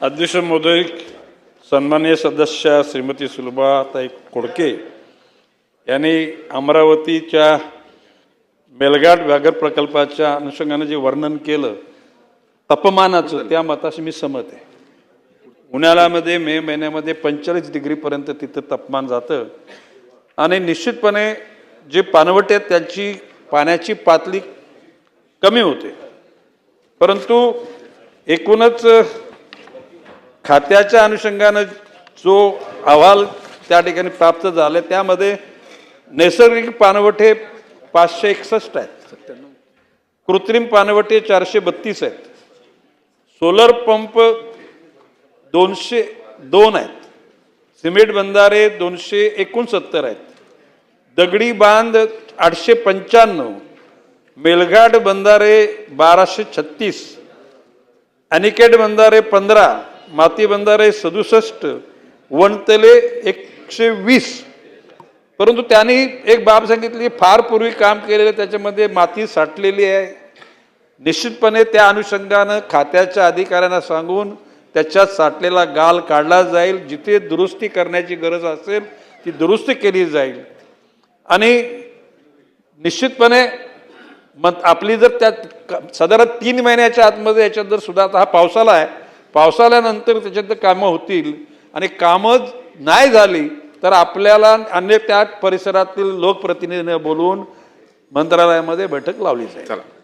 अध्यक्ष महोदय सन्मान्य सदस्य श्रीमती सुलभाताई कोडके यांनी अमरावतीच्या मेलघाट व्याघ्र प्रकल्पाच्या अनुषंगाने जे वर्णन केलं तापमानाचं त्या मताशी मी सहमत आहे. उन्हाळ्यामध्ये मे महिन्यामध्ये पंचेचाळीस डिग्रीपर्यंत तिथं तापमान जातं. आणि निश्चितपणे जे पानवटे आहेत त्यांची पाण्याची पातळी कमी होते. परंतु एकूणच खात्याच्या अनुषंगानं जो अहवाल त्या ठिकाणी प्राप्त झाला त्यामध्ये नैसर्गिक पाणवठे पाचशे एकसष्ट आहेत. कृत्रिम पानवटे चारशे बत्तीस आहेत. सोलर पंप दोनशे दोन आहेत. सिमेंट बंधारे दोनशे एकोणसत्तर आहेत. दगडी बांध आठशे पंच्याण्णव. मेलघाट बंधारे बाराशे छत्तीस. अनिकेट बंधारे पंधरा. माती बंधारे सदुसष्ट वणतले एकशे वीस. परंतु त्यांनी एक बाब सांगितली फार पूर्वी काम केलेलं त्याच्यामध्ये माती साठलेली आहे. निश्चितपणे त्या अनुषंगानं खात्याच्या अधिकाऱ्यांना सांगून त्याच्यात साठलेला गाल काढला जाईल. जिथे दुरुस्ती करण्याची गरज असेल ती दुरुस्ती केली जाईल. आणि निश्चितपणे मग आपली जर त्यात साधारण तीन महिन्याच्या आतमध्ये याच्यात जर सुद्धा आता हा पावसाला आहे पावसाळ्यानंतर त्याच्यात कामं होतील आणि कामं नाही झाली तर आपल्याला अन्य त्या परिसरातील लोकप्रतिनिधींना बोलवून मंत्रालयामध्ये बैठक लावली जाईल.